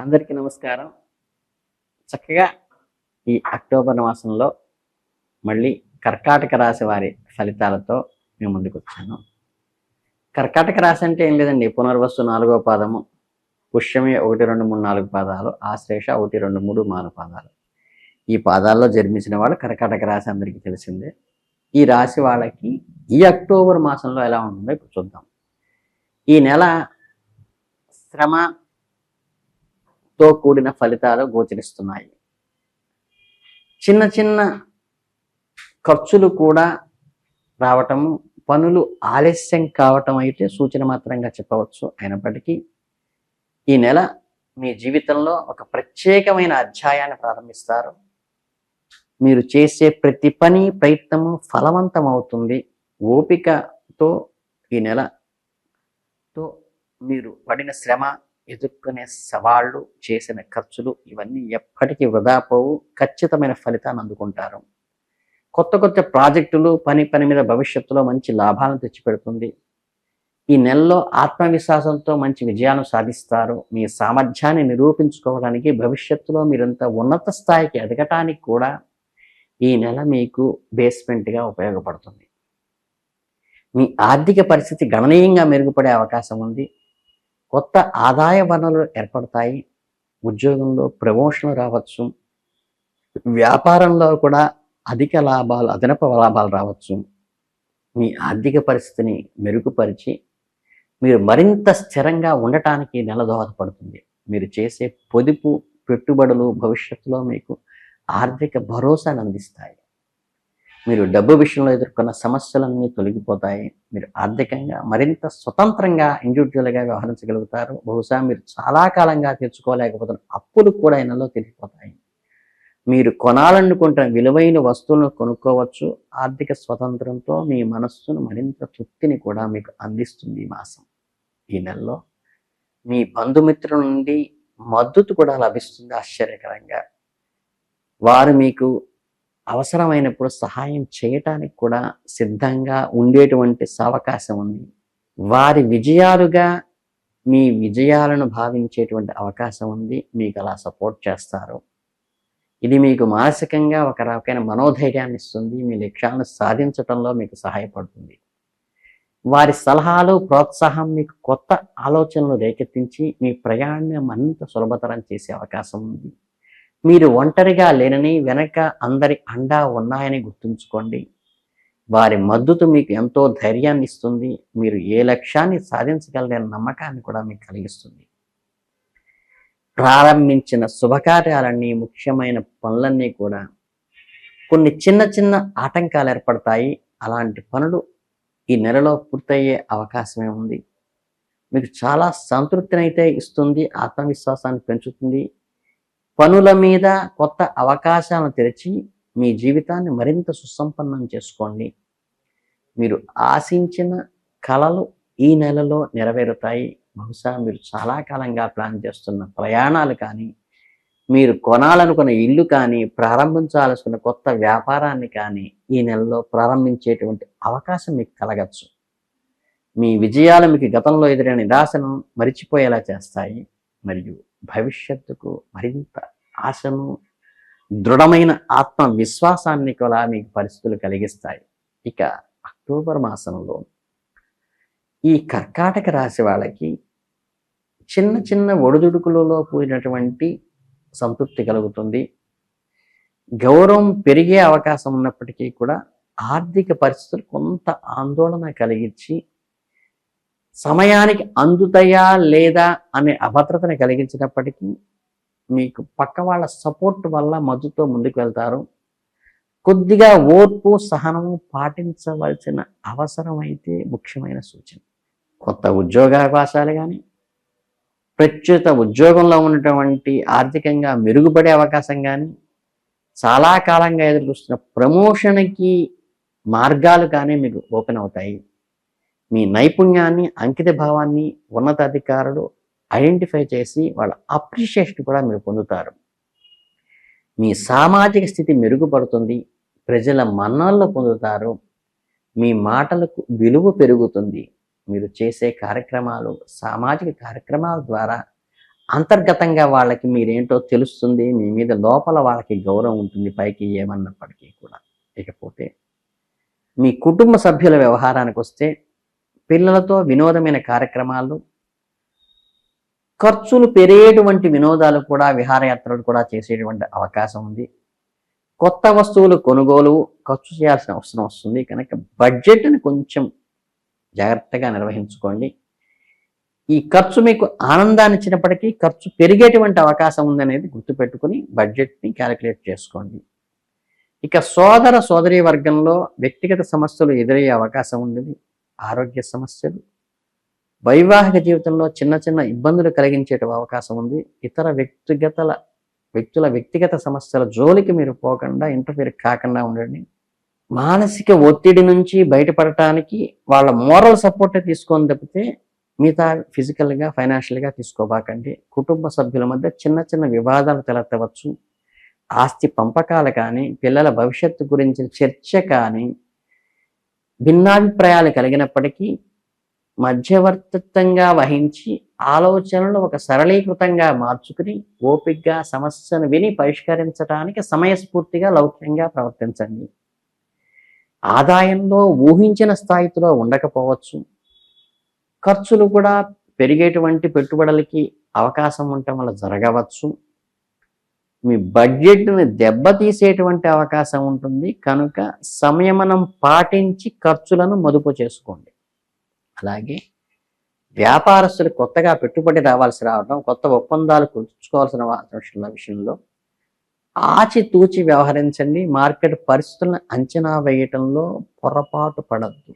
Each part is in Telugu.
అందరికీ నమస్కారం. చక్కగా ఈ అక్టోబర్ మాసంలో మళ్ళీ కర్కాటక రాశి వారి ఫలితాలతో మేము ముందుకు వచ్చాను కర్కాటక రాశి అంటే ఏం లేదండి పునర్వస్తు నాలుగో పాదము పుష్యమి ఒకటి రెండు మూడు నాలుగు పాదాలు ఆశ్లేష ఒకటి రెండు మూడు నాలుగు పాదాలు. ఈ పాదాల్లో జన్మించిన వాళ్ళు కర్కాటక రాశి అందరికీ తెలిసిందే. ఈ రాశి వాళ్ళకి ఈ అక్టోబర్ మాసంలో ఎలా ఉంటుందో ఇప్పుడు చూద్దాం. ఈ నెల శ్రమ తో కూడిన ఫలితాలు గోచరిస్తున్నాయి. చిన్న చిన్న ఖర్చులు కూడా రావటము పనులు ఆలస్యం కావటం అయితే సూచన మాత్రంగా చెప్పవచ్చు. అయినప్పటికీ ఈ నెల మీ జీవితంలో ఒక ప్రత్యేకమైన అధ్యాయాన్ని ప్రారంభిస్తారు. మీరు చేసే ప్రతి పని ప్రయత్నము ఫలవంతం అవుతుంది ఓపికతో ఈ నెలతో మీరు పడిన శ్రమ ఎదుర్కొనే సవాళ్ళు చేసిన ఖర్చులు ఇవన్నీ ఎప్పటికీ వృధా పోవు. ఖచ్చితమైన ఫలితాన్ని అందుకుంటారు. కొత్త కొత్త ప్రాజెక్టులు పని పని మీద భవిష్యత్తులో మంచి లాభాలను తెచ్చిపెడుతుంది. ఈ నెలలో ఆత్మవిశ్వాసంతో మంచి విజయాలను సాధిస్తారు. మీ సామర్థ్యాన్ని నిరూపించుకోవడానికి భవిష్యత్తులో మీరంత ఉన్నత స్థాయికి ఎదగటానికి కూడా ఈ నెల మీకు బేస్మెంట్గా ఉపయోగపడుతుంది. మీ ఆర్థిక పరిస్థితి గణనీయంగా మెరుగుపడే అవకాశం ఉంది. కొత్త ఆదాయ వనరులు ఏర్పడతాయి. ఉద్యోగంలో ప్రమోషన్లు రావచ్చు. వ్యాపారంలో కూడా అధిక లాభాలు అదనపు లాభాలు రావచ్చు. మీ ఆర్థిక పరిస్థితిని మెరుగుపరిచి మీరు మరింత స్థిరంగా ఉండటానికి నెల దోహదపడుతుంది. మీరు చేసే పొదుపు పెట్టుబడులు భవిష్యత్తులో మీకు ఆర్థిక భరోసాను అందిస్తాయి. మీరు డబ్బు విషయంలో ఎదుర్కొన్న సమస్యలన్నీ తొలగిపోతాయి. మీరు ఆర్థికంగా మరింత స్వతంత్రంగా ఇండివిజువల్గా వ్యవహరించగలుగుతారు. బహుశా మీరు చాలా కాలంగా తెచ్చుకోలేకపోతున్న అప్పులు కూడా ఈ నెలలో మీరు కొనాలనుకుంటున్న విలువైన వస్తువులను కొనుక్కోవచ్చు. ఆర్థిక స్వతంత్రంతో మీ మనస్సును మరింత తృప్తిని కూడా మీకు అందిస్తుంది ఈ మాసం. ఈ నెలలో మీ బంధుమిత్రుల నుండి మద్దతు కూడా లభిస్తుంది ఆశ్చర్యకరంగా. వారు మీకు అవసరమైనప్పుడు సహాయం చేయటానికి కూడా సిద్ధంగా ఉండేటువంటి అవకాశం ఉంది. వారి విజయాలుగా మీ విజయాలను భావించేటువంటి అవకాశం ఉంది. మీకు అలా సపోర్ట్ చేస్తారు. ఇది మీకు మానసికంగా ఒక రకమైన మనోధైర్యాన్ని ఇస్తుంది. మీ లక్ష్యాలను సాధించటంలో మీకు సహాయపడుతుంది. వారి సలహాలు ప్రోత్సాహం మీకు కొత్త ఆలోచనలు రేకెత్తించి మీ ప్రయాణం మరింత సులభతరం చేసే అవకాశం ఉంది. మీరు ఒంటరిగా లేనని వెనక అందరి అండా ఉన్నాయని గుర్తుంచుకోండి. వారి మద్దతు మీకు ఎంతో ధైర్యాన్ని ఇస్తుంది. మీరు ఏ లక్ష్యాన్ని సాధించగలరనే నమ్మకాన్ని కూడా మీకు కలిగిస్తుంది. ప్రారంభించిన శుభకార్యాలన్నీ ముఖ్యమైన పనులన్నీ కూడా కొన్ని చిన్న చిన్న ఆటంకాలు ఏర్పడతాయి. అలాంటి పనులు ఈ నెలలో పూర్తయ్యే అవకాశమే ఉంది. మీకు చాలా సంతృప్తినైతే ఇస్తుంది. ఆత్మవిశ్వాసాన్ని పెంచుతుంది. పనుల మీద కొత్త అవకాశాలను తెరిచి మీ జీవితాన్ని మరింత సుసంపన్నం చేసుకోండి. మీరు ఆశించిన కళలు ఈ నెలలో నెరవేరుతాయి. బహుశా మీరు చాలా కాలంగా ప్లాన్ చేస్తున్న ప్రయాణాలు కానీ మీరు కొనాలనుకున్న ఇల్లు కానీ ప్రారంభించాల్సిన కొత్త వ్యాపారాన్ని కానీ ఈ నెలలో ప్రారంభించేటువంటి అవకాశం మీకు కలగచ్చు. మీ విజయాలు మీకు గతంలో ఎదురైన నిరాశను మరిచిపోయేలా చేస్తాయి. మరియు భవిష్యత్తుకు మరింత ఆశను దృఢమైన ఆత్మవిశ్వాసాన్ని కూడా మీకు పరిస్థితులు కలిగిస్తాయి. ఇక అక్టోబర్ మాసంలో ఈ కర్కాటక రాశి వాళ్ళకి చిన్న చిన్న ఒడిదుడుకులలో కూడినటువంటి సంతృప్తి కలుగుతుంది. గౌరవం పెరిగే అవకాశం ఉన్నప్పటికీ కూడా ఆర్థిక పరిస్థితులు కొంత ఆందోళన కలిగించి సమయానికి అందుతాయా లేదా అనే అభద్రతని కలిగించినప్పటికీ మీకు పక్క వాళ్ళ సపోర్ట్ వల్ల మద్దతుతో ముందుకు వెళ్తారు. కొద్దిగా ఓర్పు సహనము పాటించవలసిన అవసరం అయితే ముఖ్యమైన సూచన. కొత్త ఉద్యోగావకాశాలు కానీ ప్రస్తుత ఉద్యోగంలో ఉన్నటువంటి ఆర్థికంగా మెరుగుపడే అవకాశం కానీ చాలా కాలంగా ఎదురు చూస్తున్న ప్రమోషన్కి మార్గాలు కానీ మీకు ఓపెన్ అవుతాయి. మీ నైపుణ్యాన్ని అంకిత భావాన్ని ఉన్నతాధికారులు ఐడెంటిఫై చేసి వాళ్ళ అప్రిషియేషన్ కూడా మీరు పొందుతారు. మీ సామాజిక స్థితి మెరుగుపడుతుంది ప్రజల మన్ననలు పొందుతారు మీ మాటలకు విలువ పెరుగుతుంది. మీరు చేసే కార్యక్రమాలు సామాజిక కార్యక్రమాల ద్వారా అంతర్గతంగా వాళ్ళకి మీరేంటో తెలుస్తుంది మీ మీద లోపల వాళ్ళకి గౌరవం ఉంటుంది పైకి ఏమన్నప్పటికీ కూడా. ఇకపోతే మీ కుటుంబ సభ్యుల వ్యవహారానికి వస్తే పిల్లలతో వినోదమైన కార్యక్రమాలు ఖర్చులు పెరిగేటువంటి వినోదాలు కూడా విహారయాత్రలు కూడా చేసేటువంటి అవకాశం ఉంది. కొత్త వస్తువులు కొనుగోలు ఖర్చు చేయాల్సిన అవసరం వస్తుంది. కనుక బడ్జెట్ని కొంచెం జాగ్రత్తగా నిర్వహించుకోండి. ఈ ఖర్చు మీకు ఆనందాన్ని ఇచ్చినప్పటికీ ఖర్చు పెరిగేటువంటి అవకాశం ఉందనేది గుర్తుపెట్టుకుని బడ్జెట్ని క్యాలిక్యులేట్ చేసుకోండి. ఇక సోదర సోదరీ వర్గంలో వ్యక్తిగత సమస్యలు ఎదురయ్యే అవకాశం ఉంది. ఆరోగ్య సమస్యలు వైవాహిక జీవితంలో చిన్న చిన్న ఇబ్బందులు కలిగించే అవకాశం ఉంది. ఇతర వ్యక్తిగతల వ్యక్తుల వ్యక్తిగత సమస్యల జోలికి మీరు పోకుండా ఇంటర్ఫీర్ కాకుండా ఉండండి. మానసిక ఒత్తిడి నుంచి బయటపడటానికి వాళ్ళ మోరల్ సపోర్టే తీసుకొని తప్పితే మిగతా ఫిజికల్గా ఫైనాన్షియల్గా తీసుకోబాకండి. కుటుంబ సభ్యుల మధ్య చిన్న చిన్న వివాదాలు తలెత్తవచ్చు. ఆస్తి పంపకాలు కానీ పిల్లల భవిష్యత్తు గురించిన చర్చ కానీ భిన్నాభిప్రాయాలు కలిగినప్పటికీ మధ్యవర్తిత్వంగా వహించి ఆలోచనలు ఒక సరళీకృతంగా మార్చుకుని ఓపిగ్గా సమస్యను విని పరిష్కరించడానికి సమయస్ఫూర్తిగా లౌక్యంగా ప్రవర్తించండి. ఆదాయంలో ఊహించిన స్థాయిలో ఉండకపోవచ్చు. ఖర్చులు కూడా పెరిగేటువంటి పెట్టుబడులకి అవకాశం ఉండటం వల్ల జరగవచ్చు. మీ బడ్జెట్ని దెబ్బతీసేటువంటి అవకాశం ఉంటుంది. కనుక సంయమనం పాటించి ఖర్చులను మదుపు చేసుకోండి. అలాగే వ్యాపారస్తులు కొత్తగా పెట్టుబడి రావాల్సి రావడం కొత్త ఒప్పందాలు కుదుర్చుకోవాల్సిన విషయంలో ఆచితూచి వ్యవహరించండి. మార్కెట్ పరిస్థితులను అంచనా వేయటంలో పొరపాటు పడద్దు.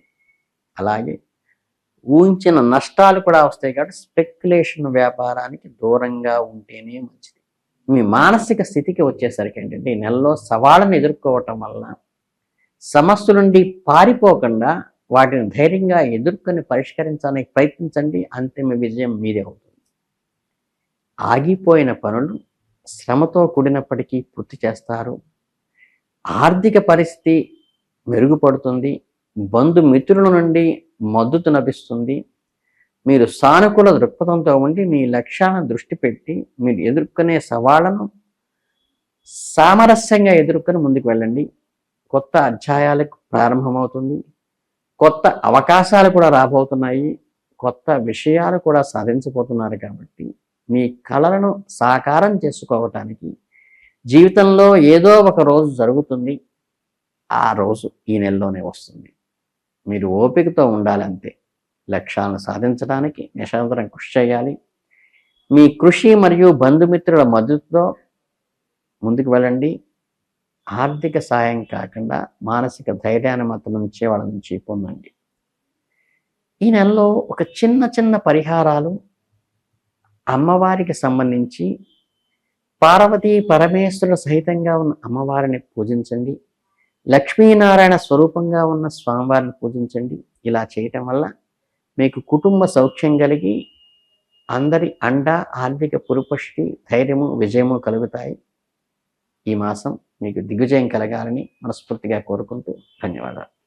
అలాగే ఊహించిన నష్టాలు కూడా వస్తాయి కాబట్టి స్పెక్యులేషన్ వ్యాపారానికి దూరంగా ఉంటేనే మంచిది. మీ మానసిక స్థితికి వచ్చేసరికి ఏంటంటే ఈ నెలలో సవాళ్ళను ఎదుర్కోవటం వలన సమస్య నుండి పారిపోకుండా వాటిని ధైర్యంగా ఎదుర్కొని పరిష్కరించడానికి ప్రయత్నించండి. అంతిమ విజయం మీదే అవుతుంది. ఆగిపోయిన పనులు శ్రమతో కూడినప్పటికీ పూర్తి చేస్తారు. ఆర్థిక పరిస్థితి మెరుగుపడుతుంది. బంధుమిత్రుల నుండి మద్దతు లభిస్తుంది. మీరు సానుకూల దృక్పథంతో ఉండి మీ లక్ష్యాన్ని దృష్టి పెట్టి మీరు ఎదుర్కొనే సవాళ్ళను సామరస్యంగా ఎదుర్కొని ముందుకు వెళ్ళండి. కొత్త అధ్యాయాలకు ప్రారంభమవుతుంది. కొత్త అవకాశాలు కూడా రాబోతున్నాయి. కొత్త విషయాలు కూడా సాధించబోతున్నారు కాబట్టి మీ కళలను సాకారం చేసుకోవటానికి జీవితంలో ఏదో ఒక రోజు జరుగుతుంది. ఆ రోజు ఈ నెలలోనే వస్తుంది. మీరు ఓపికతో ఉండాలంతే. లక్ష్యాలను సాధించడానికి నిశాంతరం కృషి చేయాలి. మీ కృషి మరియు బంధుమిత్రుల మద్దతుతో ముందుకు వెళ్ళండి. ఆర్థిక సాయం కాకుండా మానసిక ధైర్యాన్ని మాత్రం నుంచే వాళ్ళ నుంచి పొందండి. ఈ నెలలో ఒక చిన్న చిన్న పరిహారాలు అమ్మవారికి సంబంధించి పార్వతీ పరమేశ్వరుల సహితంగా ఉన్న అమ్మవారిని పూజించండి. లక్ష్మీనారాయణ స్వరూపంగా ఉన్న స్వామివారిని పూజించండి. ఇలా చేయటం వల్ల మీకు కుటుంబ సౌఖ్యం కలిగి అందరి అండ ఆర్థిక పురుపుష్టి ధైర్యము విజయము కలుగుతాయి. ఈ మాసం మీకు దిగ్విజయం కలగాలని మనస్ఫూర్తిగా కోరుకుంటూ ధన్యవాదాలు.